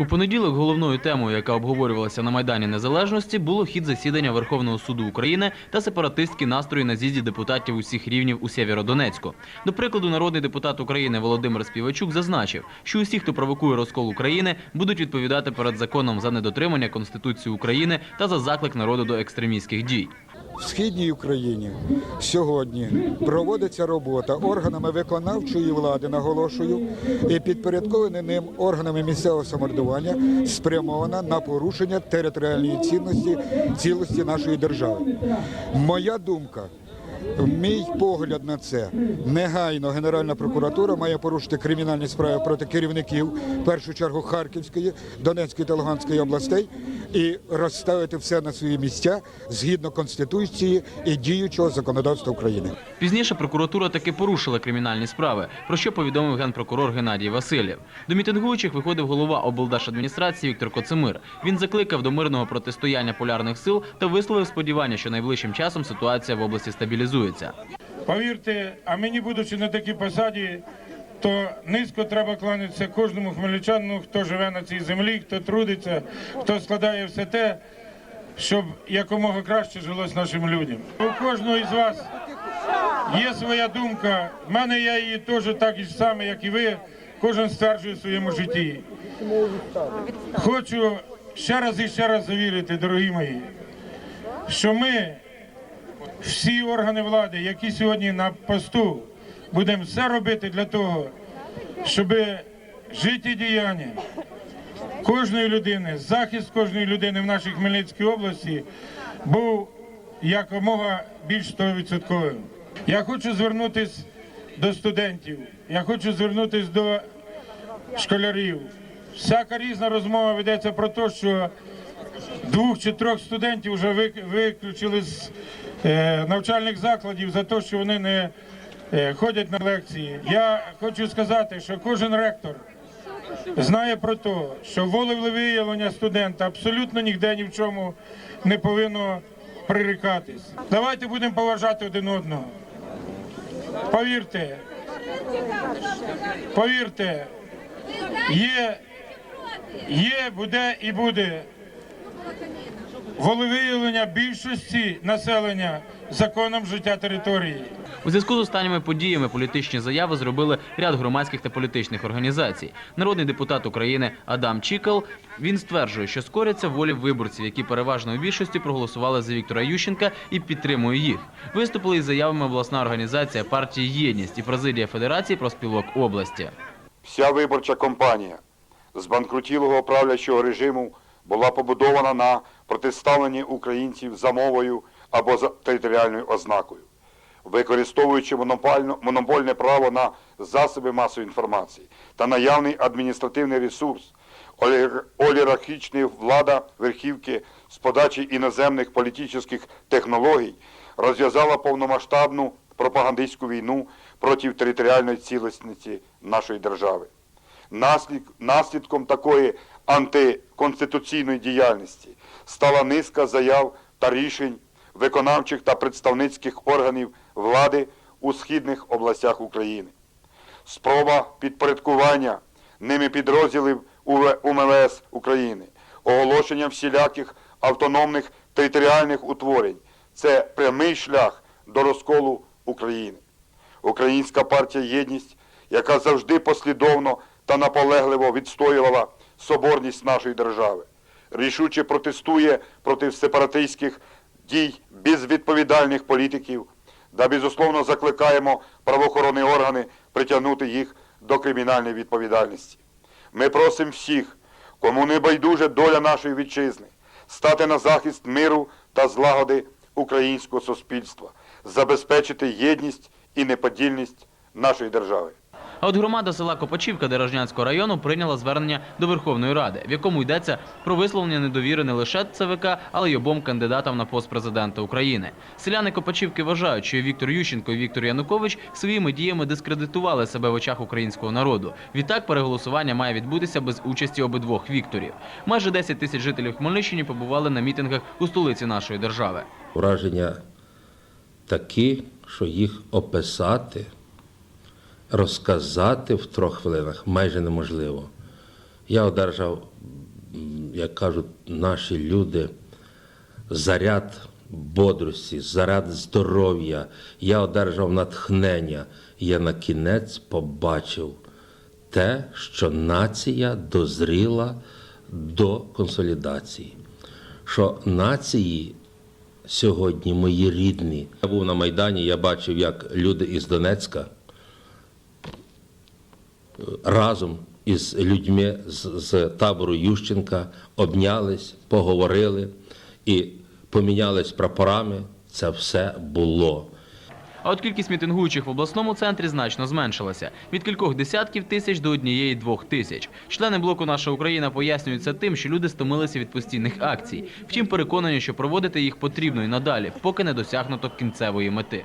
У понеділок головною темою, яка обговорювалася на Майдані Незалежності, було хід засідання Верховного суду України та сепаратистські настрої на з'їзді депутатів усіх рівнів у Сєвєродонецьку. До прикладу, народний депутат України Володимир Співачук зазначив, що усі, хто провокує розкол України, будуть відповідати перед законом за недотримання Конституції України та за заклик народу до екстремістських дій. В східній Україні сьогодні проводиться робота органами виконавчої влади, наголошую, і підпорядковані ним органами місцевого самоврядування спрямована на порушення територіальної цінності цілості нашої держави. Моя думка. Мій погляд на це негайно Генеральна прокуратура має порушити кримінальні справи проти керівників, в першу чергу Харківської, Донецької та Луганської областей, і розставити все на свої місця згідно конституції і діючого законодавства України. Пізніше прокуратура таки порушила кримінальні справи, про що повідомив генпрокурор Геннадій Васильєв. До мітингуючих виходив голова облдержадміністрації Віктор Коцемир. Він закликав до мирного протистояння полярних сил та висловив сподівання, що найближчим часом ситуація в області стабілізується. Повірте, а мені, будучи на такій посаді, то низько треба кланятися кожному хмельничанину, хто живе на цій землі, хто трудиться, хто складає все те, щоб якомога краще жилось нашим людям. У кожного із вас є своя думка. В мене я її теж так і саме, як і ви. Кожен стверджує в своєму житті. Хочу ще раз і ще раз завірити, дорогі мої, що ми всі органи влади, які сьогодні на посту, будемо все робити для того, щоб життєдіяння кожної людини, захист кожної людини в нашій Хмельницькій області був якомога більш 100%. Я хочу звернутися до студентів, я хочу звернутися до школярів. Всяка різна розмова ведеться про те, що двох чи трьох студентів вже виключили з е, навчальних закладів за те, що вони не ходять на лекції. Я хочу сказати, що кожен ректор знає про те, що волевиявлення студента абсолютно ніде ні в чому не повинно прирікатись. Давайте будемо поважати один одного. Повірте, повірте, є, є, буде і буде волевиявлення більшості населення законом життя території. У зв'язку з останніми подіями політичні заяви зробили ряд громадських та політичних організацій. Народний депутат України Адам Чікал він стверджує, що скоряться волі виборців, які переважно у більшості проголосували за Віктора Ющенка і підтримує їх. Виступили із заявами обласна організація партії Єдність і президія Федерації профспілок області. Вся виборча кампанія збанкрутілого правлячого режиму була побудована на протиставленні українців за мовою або за територіальною ознакою, використовуючи монопольне право на засоби масової інформації та наявний адміністративний ресурс, оліг- олігархічна влада верхівки з подачі іноземних політичних технологій розв'язала повномасштабну пропагандистську війну проти територіальної цілісності нашої держави. Наслідком такої антиконституційної діяльності стала низка заяв та рішень виконавчих та представницьких органів влади у східних областях України. Спроба підпорядкування ними підрозділів УМВС України, оголошення всіляких автономних територіальних утворень це прямий шлях до розколу України. Українська партія Єдність, яка завжди послідовно та наполегливо відстоювала соборність нашої держави, рішуче протестує проти сепаратистських дій безвідповідальних політиків та безусловно закликаємо правоохоронні органи притягнути їх до кримінальної відповідальності. Ми просимо всіх, кому не байдуже доля нашої вітчизни, стати на захист миру та злагоди українського суспільства, забезпечити єдність і неподільність нашої держави. А от громада села Копачівка Дорожнянського району прийняла звернення до Верховної Ради, в якому йдеться про висловлення недовіри не лише ЦВК, але й обом кандидатам на пост президента України. Селяни Копачівки вважають, що Віктор Ющенко і Віктор Янукович своїми діями дискредитували себе в очах українського народу. Відтак переголосування має відбутися без участі обидвох Вікторів. Майже 10 тисяч жителів Хмельниччини побували на мітингах у столиці нашої держави. Враження такі, що їх описати, розказати в трьох хвилинах майже неможливо. Я одержав, як кажуть наші люди, заряд бодрості, заряд здоров'я. Я одержав натхнення. Я на кінець побачив те, що нація дозріла до консолідації, що нації сьогодні мої рідні. Я був на Майдані, я бачив, як люди із Донецька разом із людьми з, з табору Ющенка обнялись, поговорили і помінялись прапорами. Це все було. А от кількість мітингуючих в обласному центрі значно зменшилася від кількох десятків тисяч до однієї-двох тисяч. Члени блоку Наша Україна пояснюють це тим, що люди стомилися від постійних акцій. Втім, переконані, що проводити їх потрібно і надалі, поки не досягнуто кінцевої мети.